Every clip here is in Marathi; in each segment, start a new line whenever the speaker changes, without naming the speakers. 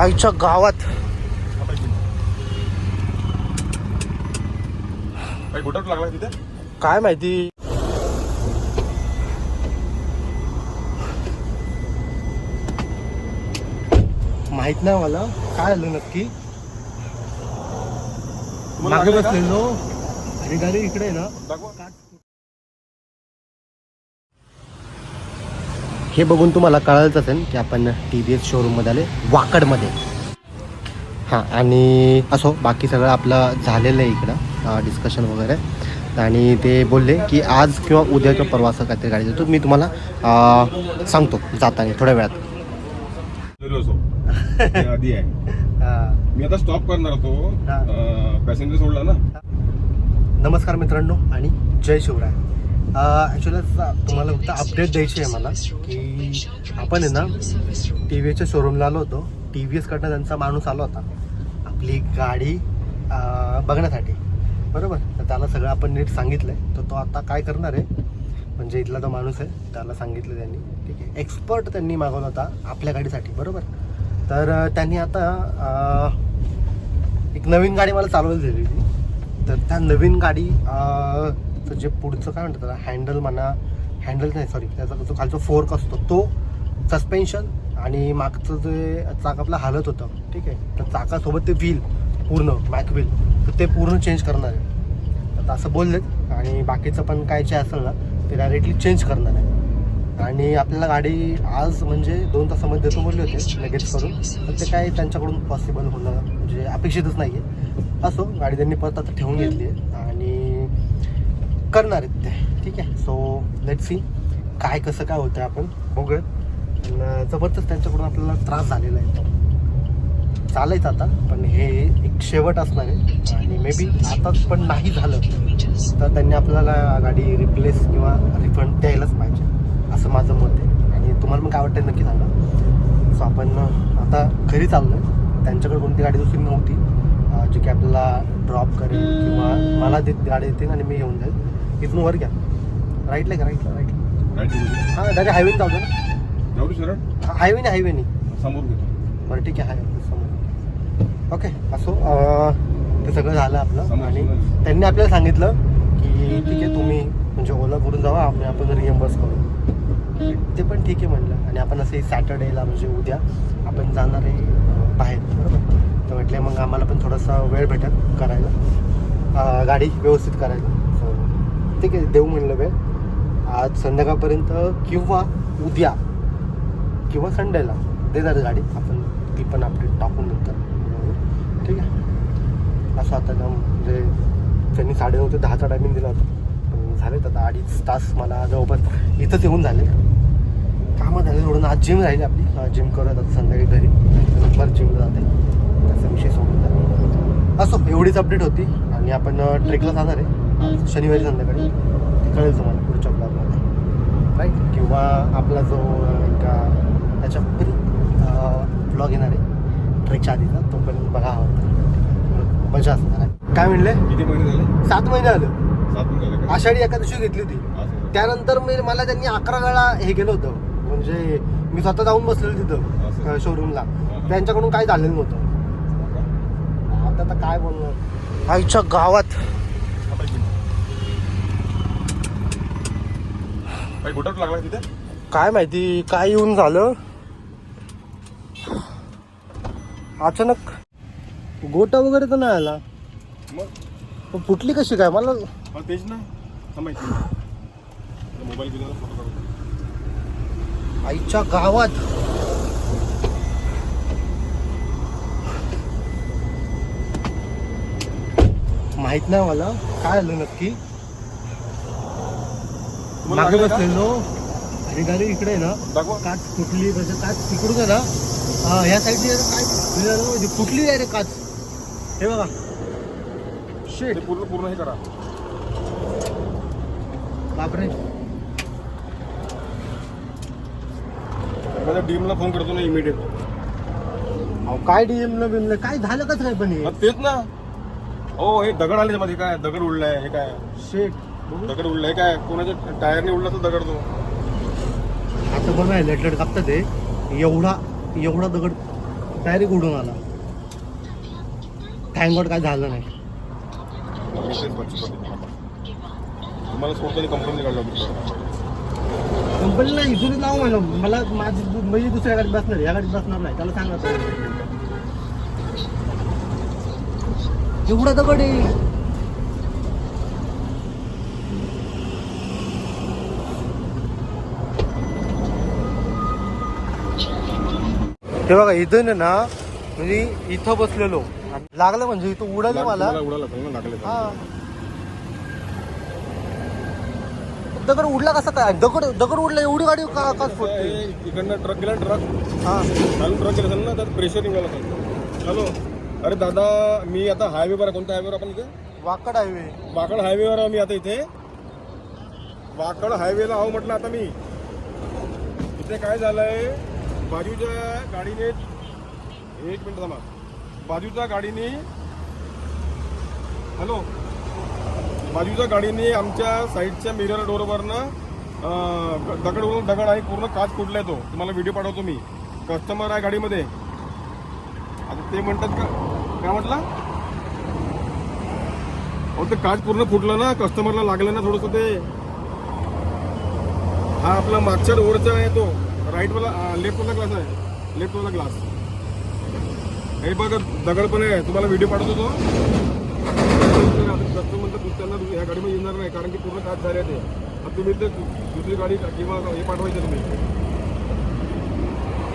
आईच्या गावात. काय माहिती? माहीत नाही मला. काय आलं नक्की? मागे? बसलेलो. आणि गाडी इकडे आहे ना. हे बघून तुम्हाला कळालंच असेल की आपण टी व्ही एस शोरूममध्ये आले वाकडमध्ये. हां आणि असो बाकी सगळं आपलं झालेलं आहे इकडं डिस्कशन वगैरे. आणि ते बोलले की आज किंवा उद्या किंवा परवा असं काहीतरी गाडी देतो. मी तुम्हाला सांगतो जाताना थोड्या वेळात.
आधी आहे. मी आता स्टॉप करणार होतो. पॅसेंजर सोडला ना.
नमस्कार मित्रांनो आणि जय शिवराय. ॲक्च्युली तुम्हाला फक्त अपडेट द्यायची आहे मला की आपण आहे ना टी व्ही एसच्या शोरूमला आलो होतो. टी व्ही एसकडनं त्यांचा माणूस आला होता. आपली गाडी बघण्यासाठी. बरोबर? तर त्याला सगळं आपण नीट सांगितलं आहे तर तो आता काय करणार आहे? म्हणजे इथला तो माणूस आहे त्याला सांगितलं त्यांनी. ठीक आहे? एक्सपर्ट त्यांनी मागवला होता आपल्या गाडीसाठी. बरोबर? तर त्यांनी आता एक नवीन गाडी मला चालवायला दिली होती तर त्या नवीन गाडी त्याचं जे पुढचं काय म्हणतात त्याला? हँडल म्हणा हँडल नाही सॉरी त्याचा जो खालचा फोर्क असतो तो सस्पेन्शन आणि मागचं जे चाक आपलं हालत होतं ठीक आहे? तर चाकासोबत ते व्हील पूर्ण मॅक व्हील तर ते पूर्ण चेंज करणार आहे. आता असं बोललेत आणि बाकीचं पण काय जे असेल ना ते डायरेक्टली चेंज करणार आहे. आणि आपल्याला गाडी आज म्हणजे दोन तासामध्ये देतो बोलले होते लगेच करून. तर ते काय त्यांच्याकडून पॉसिबल होणं म्हणजे अपेक्षितच नाही आहे असो गाडी त्यांनी परत आता ठेवून घेतली आहे. करणार आहेत ते. ठीक आहे? सो लेट सी काय कसं काय होतं आपण. बघूयात. जबरदस्त त्यांच्याकडून आपल्याला त्रास झालेला आहे चालायचं आता पण हे एक शेवट असणार आहे. आणि मे बी आताच पण नाही झालं तर त्यांनी आपल्याला गाडी रिप्लेस किंवा रिफंड द्यायलाच पाहिजे असं माझं मत आहे. आणि तुम्हाला मग काय वाटतं नक्की सांगा. सो आपण आता घरी चाललो आहे त्यांच्याकडे कोणती गाडी दुसरी नव्हती. जी की आपल्याला ड्रॉप करेल किंवा मला दे गाडी देतील आणि मी घेऊन जाईल. इथून वर घ्या. राईटला का राईटला
राईट
हां डायरेक्ट हायवेने जाऊ दे ना.
जाऊ दे सरळ.
हायवेने हायवेने
समोर घेतो.
बरं ठीक आहे हाय समोर ओके असो अं, ते सगळं झालं आपलं.
समोर
आणि
समोर.
त्यांनी आपल्याला सांगितलं की ठीक आहे तुम्ही म्हणजे ओला करून जावा आम्ही आपण रिएम्बर्स करू. ते पण ठीक आहे म्हणलं. आणि आपण असे सॅटर्डेला म्हणजे उद्या आपण जाणार आहे अं, बाहेर बरोबर? तर म्हटले मग आम्हाला पण थोडासा वेळ भेटेल करायला. अं, गाडी व्यवस्थित करायला. सो ठीक आहे देऊ म्हणलं बे आज संध्याकाळपर्यंत किंवा उद्या किंवा संडेला देणार गाडी. आपण ती पण अपडेट टाकून नंतर. ठीक आहे. असं आता ना म्हणजे त्यांनी साडेनऊ ते दहाचा टायमिंग दिला होता. झालेत आता अडीच तास मला जवळपास इथंच येऊन झाले. कामं झाले थोडं. आज जिम राहिली आपली. जिम करत आता संध्याकाळी घरी. परत जिमला जाते. त्याचा विषय सोडून असो एवढीच अपडेट होती. आणि आपण ट्रेकला जाणार आहे. शनिवारी संध्याकाळी. ते कळेल तुम्हाला पुढच्या ब्लॉगमध्ये राईट किंवा आपला जो एक त्याच्या ब्लॉग येणार आहे. ट्रेकच्या आधीचा तो पण बघा हवा. मजा असणार आहे. काय म्हणले?
किती महिने झाले?
सात महिने आलं? आषाढी एकादशी घेतली होती. त्यानंतर मी मला त्यांनी अकरा वेळा हे केलं होतं. म्हणजे मी स्वतः जाऊन बसलेलो. तिथं शोरूमला. त्यांच्याकडून काय झालेलं नव्हतं. आता आता काय बोलणार? आईच्या गावात
आता एक मिनिट. काही लागला तिथे?
काय माहिती काय येऊन झालं? अचानक गोटा वगैरे तर नाही आला.
मग?
पण फुटली कशी काय? मला
हा तेच ना मोबाईल फोटो काढू
आईच्या गावात. माहीत नाही मला. काय आलं नक्की? मागे? बसलेलो. आणि गाडी इकडे ना. काच फुटली म्हणजे काच तिकडून ना. ह्या साईडने काय म्हणजे? फुटली आहे रे काच. हे बघा. शेट
पूर्ण पूर्ण हे करा.
बापरे.
माझ्या डीमला फोन करतो ना इमिडिएट
अहो, काय डीएम न बिमलं काय झालं कसं काय पण हे?
तेच ना. हो हे दगड आले मध्ये काय? दगड उडलाय हे काय?
शेट
दगड उडलाय काय? कोणाच्या टायरने उडला तर दगड तो.
आता बघा लेट लेट कापतात ते एवढा एवढा दगड डायरेक्ट उडून आला. थँकगॉड काय झालं नाही.
तुम्हाला. सोडताना कंपनी काढलं
कंपनीला इथूनच नाव म्हणलं मला माझी म्हणजे दुसऱ्या गाडीत बसणार या गाडीत बसणार नाही. त्याला सांगा एवढा दगड आहे. ते बघा इथं ना म्हणजे इथं बसलेलो. लागलं म्हणजे इथं उडालं मला.
उडाला
हा. दगड उडला कसा काय? दगड दगड उडला एवढी गाडी का का फुटते
इकडनं ट्रक गेला ट्रक
हा.
चालून ट्रक गेला असेल ना त्यात प्रेशर निघाला असेल. हॅलो? अरे दादा मी आता हायवेवर आहे. कोणत्या हायवेवर आपण इथे?
वाकड हायवे
वाकड हायवेवर आहे मी आता इथे. वाकड हायवेला आहो म्हटलं आता मी. इथे काय झालंय? बाजूच्या गाडीने एक मिनिट थांबा. बाजूच्या गाडीने हॅलो. बाजूच्या गाडीने आमच्या साईडच्या मिरर डोरवरनं दगड उडून दगड आहे पूर्ण काच फुटलाय तो. तुम्हाला व्हिडिओ पाठवतो मी. कस्टमर आहे गाडीमध्ये. आता ते म्हणतात का काय म्हटलं? अहो ते काच पूर्ण फुटलं ना कस्टमरला लागलं ना थोडंसं ते. हा आपला मागच्या रोडचा आहे तो. वाला लेफ्ट वाला ग्लास आहे. लेफ्ट वाला ग्लास हे बघ दगड पण आहे. तुम्हाला व्हिडिओ पाठवतो तो. कस्टमर तर त्यांना ह्या गाडीमध्ये येणार नाही कारण की पूर्ण काच झाले ते. आता तुम्ही ते दुसरी गाडी किंवा हे पाठवायचं तुम्ही.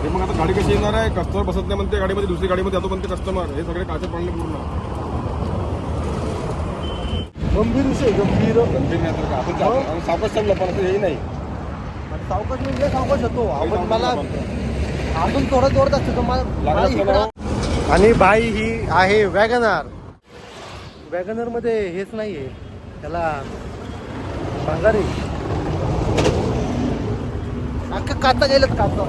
हे मग आता गाडी कशी येणार आहे? कस्टमर बसत नाही म्हणते गाडीमध्ये दुसरी गाडीमध्ये जातो म्हणते कस्टमर हे सगळे काचे पडले पूर्ण.
गंभीर विषय गंभीर.
गंभीर नाही तर का? आपण सावकाश चाललो पण असं हे नाही.
सावकाश म्हणजे सावकाश होतो. आपण मला अजून थोडं जोरात असतो मला-. इकडं- आणि बाई ही आहे वॅगनार. वॅगनरमध्ये हेच नाहीये. त्याला भांगारी. अख्खा काचा गेलं काचा.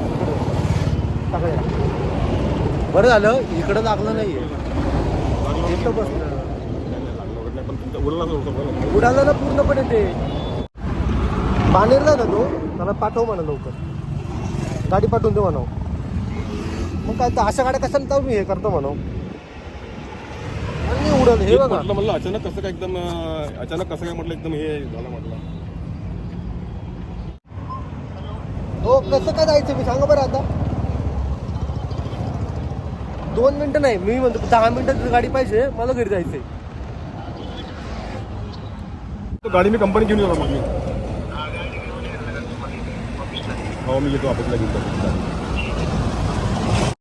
सगळ्या बरं झालं इकडं लागलं नाहीये. इथं बसलं.
नाही.
उडाला ना पूर्णपणे ते बाणेरला ना तो त्याला पाठव म्हणा लवकर. गाडी पाठवून दे म्हणा मग काय तर अशा गाड्या कशाला तर मी? हे करतो म्हणा आणि उडल हे बघा.
म्हटलं म्हणलं अचानक कसं काय एकदम अं, अचानक कसं काय म्हटलं एकदम हे झालं म्हटलं.
हो कसं काय जायचं मी सांगा बरं आता. दोन मिनिटं नाही मी म्हणतो दहा मिनिटात गाडी पाहिजे मला घरी जायचंय.
तो गाडी मी कंपनी घेऊन येतो मग मी. हो मी येतो ऑफिसला घेऊन जातो.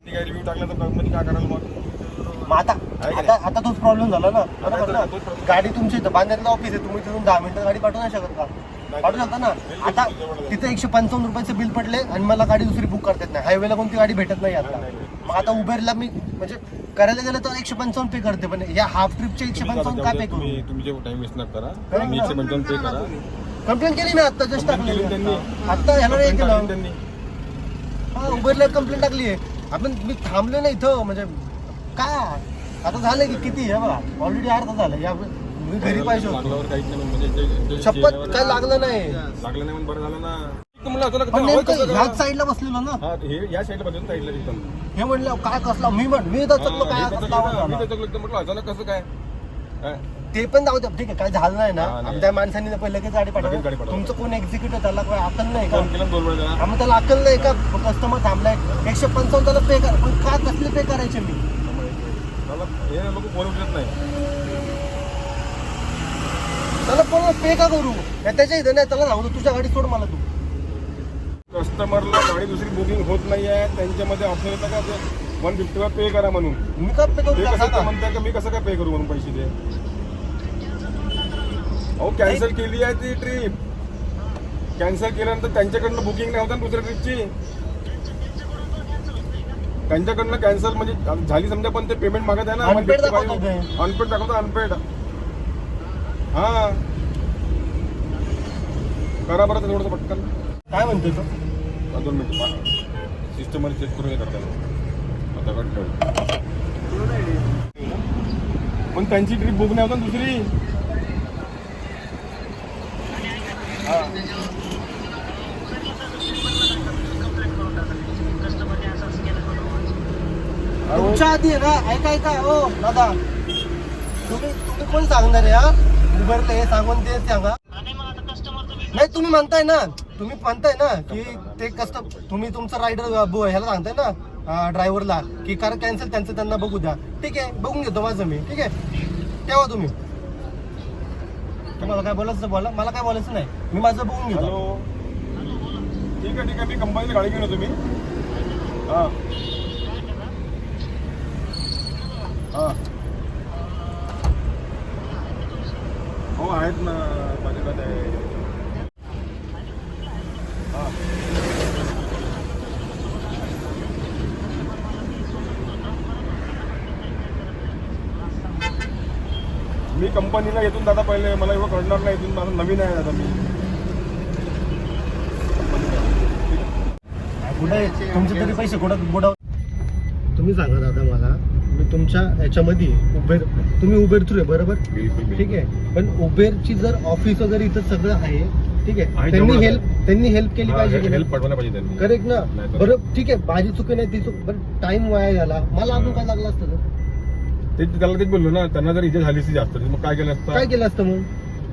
काय रिव्ह्यू टाकला तर कंपनी काय करायला मग?
मग आता आता आता तोच प्रॉब्लेम झाला ना. बरोबर. गाडी तुमची इथं बांधण्यातलं ऑफिस आहे तुम्ही तिथून दहा मिनिटं गाडी पाठवू नाही शकत का? पाठवू शकता ना? आता तिथे एकशे पंचावन्न रुपयाचे बिल पडले आणि मला गाडी दुसरी बुक करतात नाही. हायवेला कोणती गाडी भेटत नाही आता. मग आता उबेरला मी म्हणजे करायला गेलं तर एकशे पंचावन्न पे करते पण या हाफ ट्रिपचे एकशे पंचावन्न काय पे करू?
तुम्ही तुमचे टाइम वेस्ट नका करा. एकशे पंचावन्न पे करा.
कंप्लेंट केली मी आता जस्ट
त्यांनी.
आता ह्याला नाही
Complaint
केलं
त्यांनी.
हा उबेरला कंप्लेंट टाकली आहे. आपण मी थांबलो ना इथं म्हणजे काय? आता झालं की किती? आहे बघा ऑलरेडी अर्धा झालं. या मी घरी पाहिजे होतो.
लागल्यावर काहीच नाही म्हणजे जे- जे- जे-
शपथ
जे-
काय लागलं नाही.
लागलं नाही म्हणून बरं झालं ना. तुम्हाला अचानक
पण
आवाज
नेमकं
कसा करा?
ह्याच साईडला बसलेलो ना.
हा हे या साईडला बसून साईडला एकदम.
हे म्हणलं काय कसला? मी म्हण मी दचकलो
हा,
काय कसला आवाज
मी एकदम म्हटलं अचानक कसं काय?
ते पण जाऊ द्या ठीक आहे काय झालं नाही ना
हा, नाही.
त्या माणसाने पहिलं लगेच गाडी
लगेच गाडी
पाठवली.
पाठवली.
तुमचं कोण एक्झिक्युटिव्ह त्याला काय अक्कल नाही का?
फोन केला दोन वेळा त्याला.
आम्ही त्याला अक्कल नाही का? कस्टमर थांबलाय. एकशे पंचावन्न त्याला पे कर. पण का कसले पे करायचे मी?
त्याला हे लोक फोन उचलत नाही.
त्याला पण पे का करू? नाही, त्याच्या इथं नाही. त्याला सांगतो तुझ्या गाडी सोड मला तू.
कस्टमरला गाडी दुसरी बुकिंग होत नाही आहे त्यांच्यामध्ये ऑप्शन येतं का? वन फिफ्टीवर पे करा म्हणून.
मी का पे करू
ते कसं
सांगा.
म्हणतात का मी कसं काय पे करू म्हणून पैसे ते? अहो कॅन्सल केली आहे ती ट्रिप कॅन्सल केल्यानंतर त्यांच्याकडनं बुकिंग नाही होता दुसऱ्या ट्रिपची त्यांच्याकडनं कॅन्सल म्हणजे झाली समजा पण ते पेमेंट मागत आहे ना.
Unpaid दाखवतं.
अनपेड दाखवतो अनपेड हा. करा बरं ते थोडंसं पटकन.
काय म्हणतोय तो?
दोन मिनिट सिस्टममध्ये चेक करून हे करता पण त्यांची ट्रिप बुक नाही होता दुसरी.
तुमच्या आधी आहे ना ऐका ऐका हो दादा. तुम्ही तुम्ही कोण सांगणार आहे हा? उबरला हे सांगून ते सांगा. नाही तुम्ही म्हणताय ना तुम्ही म्हणताय ना की ते कस्टम तुम्ही तुमचा रायडर ह्याला सांगताय ना ड्रायव्हरला की कार कॅन्सल त्यांचं त्यांना बघू द्या. ठीक आहे बघून घेतो माझं मी. ठीक आहे? ठेवा तुम्ही. तुम्हाला काय बोलायचं बोला मला काय बोलायचं नाही. मी माझं बघून घेतो.
ठीक आहे ठीक आहे. मी कंपनीची गाडी घेऊन येतो मी. हां. हां. हो आहेत ना माझ्याकडे आहे हां. कंपनीला येतून दादा पहिले मला एवढं कळणार नाही इथून माझं नवीन आहे दादा मी.
कुठे तुमचे तरी पैसे कुठं बुडव तुम्ही सांगा दादा मला. मी तुमच्या याच्यामध्ये उबेर तुम्ही उबेर थ्रू आहे बरोबर? ठीक आहे. पण उबेरची जर ऑफिस वगैरे इथं सगळं आहे ठीक आहे. त्यांनी हेल्प त्यांनी हेल्प केली पाहिजे की
हेल्प
नाही?
पाठवायला पाहिजे त्यांनी.
करेक्ट ना?
नाही तर-
बरं ठीक आहे. माझी चुकी नाही ती चूक बरं टाइम वाया झाला मला अजून काय लागलं असतं?
ते त्याला तेच बोललो ना त्यांना जर इथे झाली असती जास्त मग काय केलं असतं?
काय केलं असतं मग?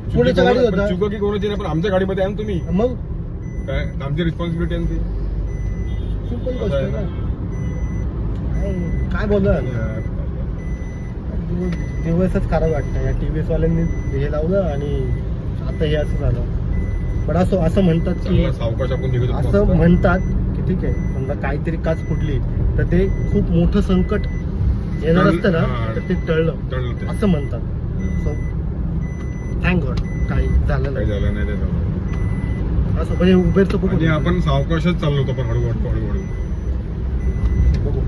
चुकी
पुण्याच्या गाडी होता?
चुका की कोणाची नाही पण आमच्या गाडीमध्ये आहे ना तुम्ही.
मग?
काय आमची रिस्पॉन्सिबिलिटी आहे ना ती.
सिंपल
असं
गोष्ट
आहे
आहे
ना.
ना काय- काय बोलणार? दिवस- दिवसच खराब वाटतं. या टीव्ही वाल्यांनी हे लावलं आणि आता हे असं झालं. पण असं असं म्हणतात की
चांगला सावकाश आपण निघत होतो
असं
मस्त.
म्हणतात की ठीक आहे समजा काहीतरी काच फुटली तर ते खूप मोठं संकट येणार असतं ना. तर ते टळलं
टळलं ते.
असं म्हणतात. सो थँक गॉड काही झालं
काही
नाही
झालं नाही ते झालं.
असं म्हणजे उबेरचं बघू
आणि आपण सावकाशच चाललो होतो पण हळूहळू हळूहळू
बघू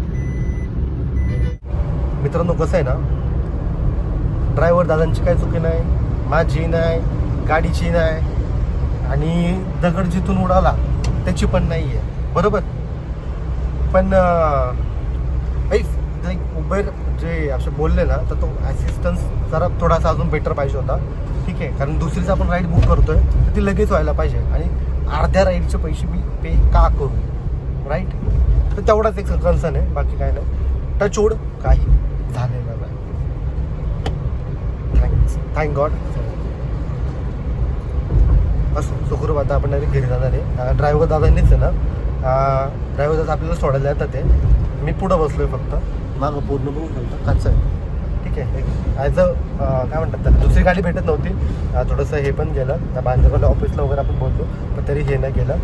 मित्रांनो कसं आहे ना ड्रायव्हर दादांची काही चुकी नाही माझी नाही गाडीची नाही आणि दगड जिथून उडाला त्याची पण नाही आहे बरोबर? पण नाही उबेर जे असे बोलले ना तर तो ॲसिस्टन्स जरा थोडासा अजून बेटर पाहिजे होता. ठीक आहे कारण दुसरीच आपण राईड बुक करतोय तर ती लगेच व्हायला पाहिजे. आणि अर्ध्या राईडचे पैसे मी पे का करू? राईट तर तेवढाच एक कन्सर्न आहे बाकी काय नाही. टचवूड काही झालेलं नाही थँक्स थँक गॉड असो सुखरूप आता आपण नाही घरी जाणार आहे. ड्रायव्हर दादांनीच आहे ना ड्रायव्हर दादा आपल्याला सोडायला येतात ते मी पुढं बसलो आहे फक्त. मागं पूर्ण बघून नंतर खर्च आहे. ठीक आहे. ॲज अ काय म्हणतात त्याला? दुसरी गाडी भेटत नव्हती. थोडंसं हे पण गेलं. त्या बांधवाला ऑफिसला वगैरे आपण बोललो पण तरी हे नाही केलं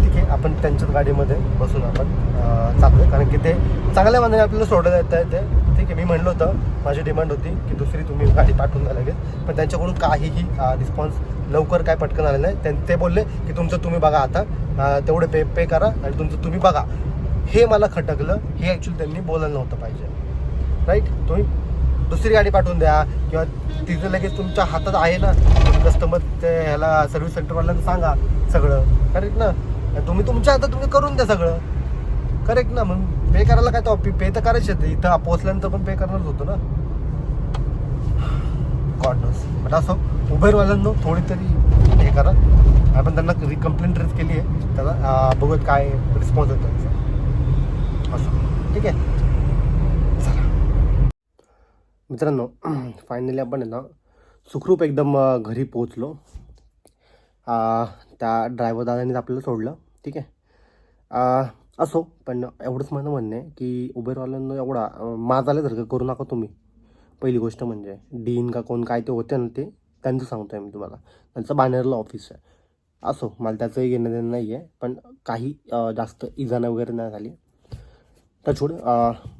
ठीक आहे. आपण त्यांच्याच गाडीमध्ये बसून आपण अं, कारण की ते चांगल्या मानाने आपल्याला सोडायला येत आहे ते. ठीक आहे. मी म्हणलं होतं माझी डिमांड होती की दुसरी तुम्ही गाडी पाठवून द्या लगेच. पण त्यांच्याकडून काहीही रिस्पॉन्स लवकर काय पटकन आलेलं नाही. त्यां- ते बोलले की तुमचं तुम्ही बघा आता. तेवढे पे पे करा आणि तुमचं तुम्ही बघा. हे मला खटकलं हे ॲक्च्युली त्यांनी बोलायला नव्हतं पाहिजे. राईट तुम्ही दुसरी गाडी पाठवून द्या किंवा तिथं लगेच तुमच्या हातात आहे ना कस्टमर ते ह्याला सर्व्हिस सेंटरवाल्यांना सांगा सगळं. करेक्ट ना? तुम्ही तुमच्या हातात तुम्ही करून द्या सगळं. करेक्ट ना? मग पे करायला काय तो पे तर करायचे इथं पोहोचल्यानंतर पण पे करणारच होतो ना? कॉर्नर्स बट असं उबेरवाल्यांनो थोडी तरी हे करा. आपण त्यांना कंप्लेंट रेज केली आहे. त्याला अं, बघूयात काय रिस्पॉन्स होतो त्यांचा असं. ठीक आहे? मित्रांनो फायनली आपण आहे ना सुखरूप एकदम घरी पोहोचलो. त्या ड्रायव्हर दादानेच आपल्याला सोडलं. ठीक आहे? असो पण एवढंच माझं म्हणणं आहे की उबेरवाल्यांना एवढा अं, माज आल्यासारखं करू नका तुम्ही. पहिली गोष्ट म्हणजे डीन का कोण काय ते होते ना ते त्यांचं सांगतो आहे मी तुम्हाला. त्यांचं बानेरला ऑफिस आहे. असो मला त्याचंही घेणं देणं नाही आहे पण काही जास्त इजाणं वगैरे नाही झाली. तर छोड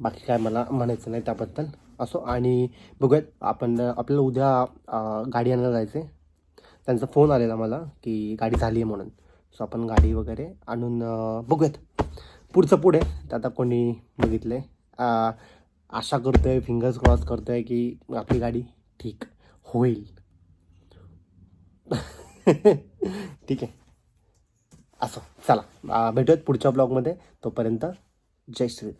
बाकी काय मला म्हणायचं नाही त्याबद्दल. असो आणि बघूयात आपण आपल्याला उद्या गाडी आणायला जायचं आहे त्यांचा फोन आलेला मला की गाडी झाली आहे म्हणून. सो आपण गाडी वगैरे आणून बघूयात. पुढचं पुढे तर आता कोणी बघितलं आहे आशा करतो आहे फिंगर्स क्रॉस करतो आहे की आपली गाडी ठीक होईल. ठीक आहे. असो चला. भेटूयात पुढच्या ब्लॉगमध्ये. तोपर्यंत जय श्री